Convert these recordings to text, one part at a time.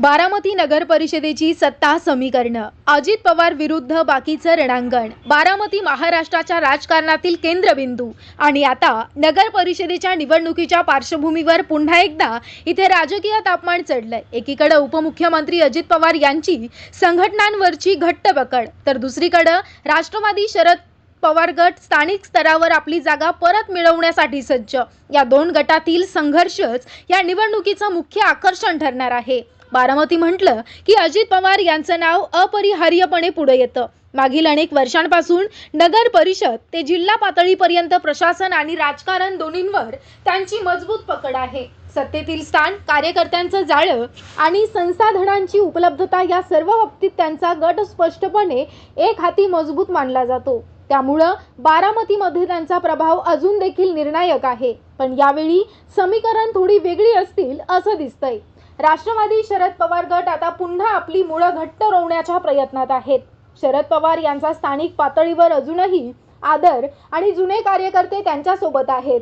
बारामती नगर परिषदेची सत्ता समीकरणं. अजित पवार विरुद्ध बाकीचं रणांगण. बारामती महाराष्ट्राच्या राजकारणातील केंद्रबिंदू. आणि आता नगर परिषदेच्या निवडणुकीच्या पार्श्वभूमीवर पुन्हा एकदा इथे राजकीय तापमान चढलंय. एकीकडे उपमुख्यमंत्री अजित पवार यांची संघटनांवरची घट्ट पकड तर दुसरीकडं राष्ट्रवादी शरद पवार गट स्थानिक स्तरावर आपली जागा परत मिळवण्यासाठी सज्ज. या दोन गटातील संघर्षच या निवडणुकीचं मुख्य आकर्षण ठरणार आहे. बारामती म्हटलं की अजित पवार यांचं नाव अपरिहार्यपणे पुढे येतं. मागील अनेक वर्षांपासून नगर परिषद ते जिल्हा पातळीपर्यंत प्रशासन आणि राजकारण दोन्हींवर त्यांची मजबूत पकड आहे. सत्तेतील स्थान कार्यकर्त्यांचं जाळं आणि संसाधनांची उपलब्धता या सर्व बाबतीत त्यांचा गट स्पष्टपणे एक हाती मजबूत मानला जातो. त्यामुळं बारामतीमध्ये त्यांचा प्रभाव अजून देखील निर्णायक आहे. पण यावेळी समीकरण थोडी वेगळी असतील असं दिसतंय. राष्ट्रवादी शरद पवार गट आता पुन्हा आपली मुळं घट्ट रोवण्याच्या प्रयत्नात आहेत. शरद पवार यांचा स्थानिक पातळीवर अजूनही आदर आणि जुने कार्यकर्ते त्यांच्यासोबत आहेत.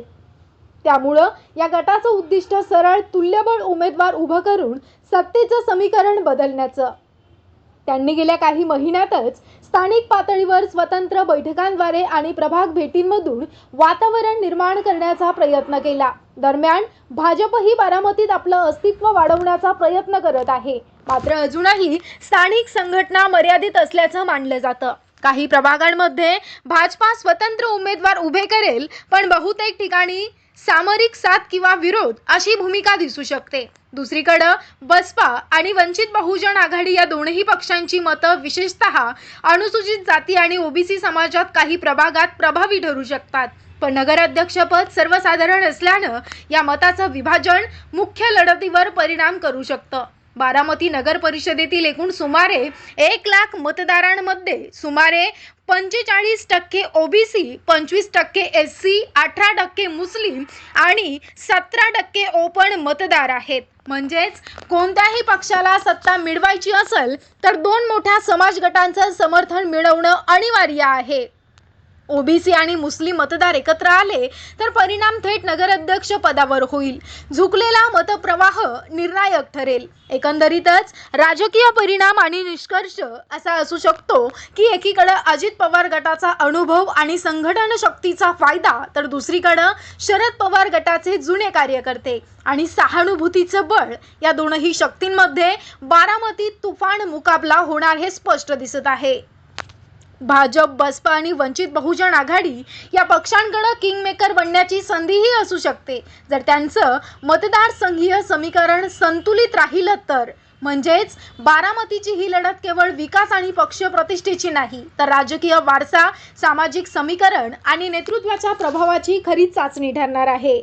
त्यामुळं या गटाचं उद्दिष्ट सरळ तुल्यबळ उमेदवार उभं करून सत्तेचं समीकरण बदलण्याचं. त्यांनी गेल्या काही महिन्यातच स्थानिक पातळीवर स्वतंत्र बैठकांद्वारे आणि प्रभाग भेटींमधून वातावरण निर्माण करण्याचा प्रयत्न केला. दरम्यान भाजपही बारामतीत आपलं अस्तित्व वाढवण्याचा प्रयत्न करत आहे. मात्र अजूनही स्थानिक संघटना मर्यादित असल्याचं मानलं जातं. काही प्रभागांमध्ये भाजपा स्वतंत्र उमेदवार उभे करेल पण बहुतेक ठिकाणी सामरिक साथ किंवा विरोध अशी भूमिका दिसू शकते. दुसरीकडं बसपा आणि वंचित बहुजन आघाडी या दोनही पक्षांची मतं विशेषतः अनुसूचित जाती आणि ओबीसी समाजात काही प्रभागात प्रभावी ठरू शकतात. पण नगराध्यक्षपद सर्वसाधारण असल्यानं या मताचं विभाजन मुख्य लढतीवर परिणाम करू शकतं. बारामती नगर परिषदेतील एकूण सुमारे एक लाख मतदारांमध्ये सुमारे पंचेचाळीस टक्के ओबीसी पंचवीस टक्के एस सी अठरा टक्के मुस्लिम आणि सतरा टक्के ओपन मतदार आहेत. म्हणजेच कोणत्याही पक्षाला सत्ता मिळवायची असेल तर दोन मोठ्या समाज गटांचं समर्थन मिळवणं अनिवार्य आहे. ओबीसी आणि मुस्लिम मतदार एकत्र आले तर परिणाम थेट नगराध्यक्ष पदावर होईल. झुकलेला मतप्रवाह निर्णायक ठरेल. एकंदरीतच राजकीय परिणाम आणि निष्कर्ष असा असू शकतो की एकीकडं अजित पवार गटाचा अनुभव आणि संघटन शक्तीचा फायदा तर दुसरीकडं शरद पवार गटाचे जुने कार्यकर्ते आणि सहानुभूतीचं बळ या दोनही शक्तींमध्ये बारामतीत तुफान मुकाबला होणार हे स्पष्ट दिसत आहे. भाजप बसपा आणि वंचित बहुजन आघाडी या पक्षांकडे किंगमेकर बनण्याची संधीही असू शकते. जर त्यांचं मतदारसंघीय समीकरण संतुलित राहिलं तर. म्हणजेच बारामतीची ही लढत केवळ विकास आणि पक्ष प्रतिष्ठेची नाही तर राजकीय वारसा सामाजिक समीकरण आणि नेतृत्वाच्या प्रभावाची खरी चाचणी ठरणार आहे.